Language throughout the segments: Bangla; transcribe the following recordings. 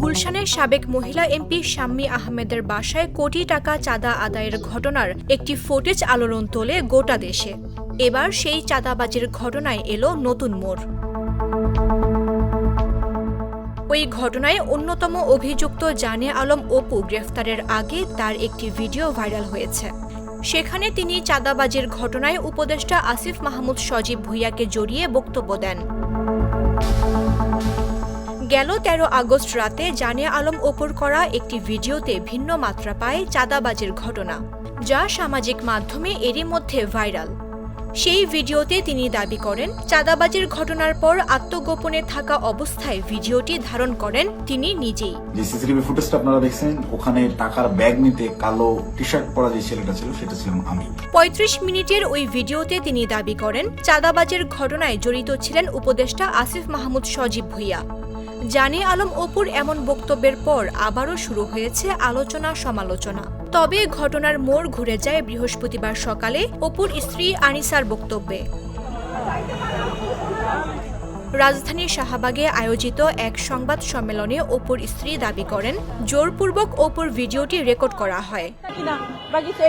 গুলশানের সাবেক মহিলা এমপি শাম্মী আহমেদের বাসায় কোটি টাকা চাঁদা আদায়ের ঘটনার একটি ফুটেজ আলোড়ন তোলে গোটা দেশে। এবার সেই চাঁদাবাজির ঘটনায় এলো নতুন মোড়। ওই ঘটনায় অন্যতম অভিযুক্ত জানে আলম অপু গ্রেফতারের আগে তার একটি ভিডিও ভাইরাল হয়েছে। সেখানে তিনি চাঁদাবাজির ঘটনায় উপদেষ্টা আসিফ মাহমুদ সজীব ভুইয়াকে জড়িয়ে বক্তব্য দেন। গেল তেরো আগস্ট রাতে জানে আলম ওপর করা একটি ভিডিওতে ভিন্ন মাত্রা পায় চাঁদাবাজির ঘটনা, যা সামাজিক মাধ্যমে এরই মধ্যে ভাইরাল। সেই ভিডিওতে তিনি দাবি করেন চাঁদাবাজির ঘটনার পর আত্মগোপনে থাকা অবস্থায় ভিডিওটি ধারণ করেন তিনি নিজেই। যে সিসিটিভি ফুটেজটা আপনারা দেখছেন ওখানে টাকার ব্যাগ নিতে কালো টি শার্ট পরা যে ছেলেটা ছিল সেটা ছিলাম আমি। পঁয়ত্রিশ মিনিটের ওই ভিডিওতে তিনি দাবি করেন চাঁদাবাজের ঘটনায় জড়িত ছিলেন উপদেষ্টা আসিফ মাহমুদ সজীব ভুইয়া। জানে আলম অপুর এমন বক্তব্যের পর আবারও শুরু হয়েছে আলোচনা সমালোচনা তবে ঘটনার মোড় ঘুরে যায় বৃহস্পতিবার সকালে অপুর স্ত্রী আনিসার বক্তব্যে। রাজধানীর শাহবাগে আয়োজিত এক সংবাদ সম্মেলনে অপুর স্ত্রী দাবি করেন, জোরপূর্বক অপুর ভিডিওটি রেকর্ড করা হয়।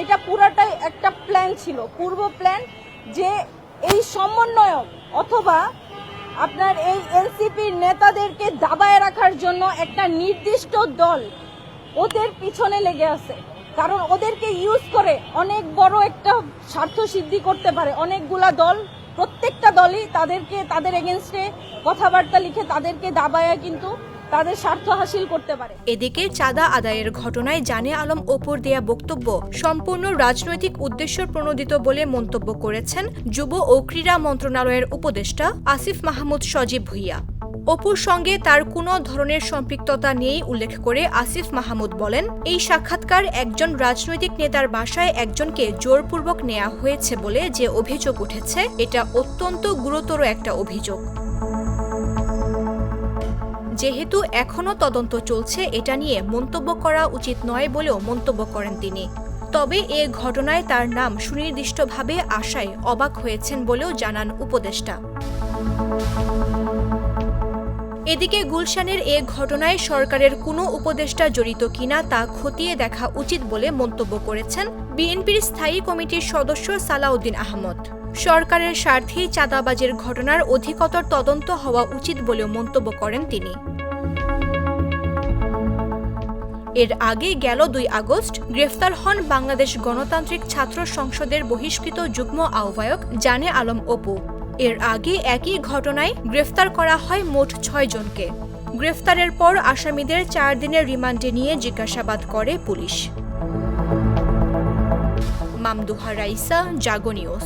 এটা পুরাটাই একটা প্ল্যান ছিল। পূর্ব প্ল্যান যে এই সমন্বয়ক অথবা আপনার এই এনসিপির নেতাদেরকে দাবায় রাখার জন্য একটা নির্দিষ্ট দল ওদের পিছনে লেগে আছে। কারণ ওদেরকে ইউজ করে অনেক বড় একটা স্বার্থ সিদ্ধি করতে পারে। অনেকগুলা দল, প্রত্যেকটা দলই তাদেরকে, তাদের এগেনস্টে কথাবার্তা লিখে তাদেরকে দাবায়া কিন্তু তাদের স্বার্থ হাসিল করতে পারে। এদিকে চাঁদা আদায়ের ঘটনায় জানে আলম ওপর দেয়া বক্তব্য সম্পূর্ণ রাজনৈতিক উদ্দেশ্য প্রণোদিত বলে মন্তব্য করেছেন যুব ও ক্রীড়া মন্ত্রণালয়ের উপদেষ্টা আসিফ মাহমুদ সজীব ভুইয়া। অপুর সঙ্গে তার কোনো ধরনের সম্পৃক্ততা নেই, উল্লেখ করে আসিফ মাহমুদ বলেন, এই সাক্ষাৎকার একজন রাজনৈতিক নেতার বাসায় একজনকে জোরপূর্বক নেওয়া হয়েছে বলে যে অভিযোগ উঠেছে, এটা অত্যন্ত গুরুতর একটা অভিযোগ। যেহেতু এখনও তদন্ত চলছে, এটা নিয়ে মন্তব্য করা উচিত নয় বলেও মন্তব্য করেন তিনি। তবে এ ঘটনায় তার নাম সুনির্দিষ্টভাবে আশায় অবাক হয়েছেন বলেও জানান উপদেষ্টা। এদিকে গুলশানের এ ঘটনায় সরকারের কোনো উপদেষ্টা জড়িত কিনা তা খতিয়ে দেখা উচিত বলে মন্তব্য করেছেন বিএনপির স্থায়ী কমিটির সদস্য সালাউদ্দিন আহমদ। সরকারের স্বার্থেই চাঁদাবাজের ঘটনার অধিকতর তদন্ত হওয়া উচিত বলেও মন্তব্য করেন তিনি। এর আগে গেল দুই আগস্ট, গ্রেফতার হন বাংলাদেশ গণতান্ত্রিক ছাত্র সংসদের বহিষ্কৃত যুগ্ম আহ্বায়ক জানে আলম অপু। এর আগে একই ঘটনায় গ্রেফতার করা হয় মোট ছয় জনকে। গ্রেফতারের পর আসামিদের চার দিনের রিমান্ডে নিয়ে জিজ্ঞাসাবাদ করে পুলিশ। মামদুহা রাইসা, জাগো নিউজ।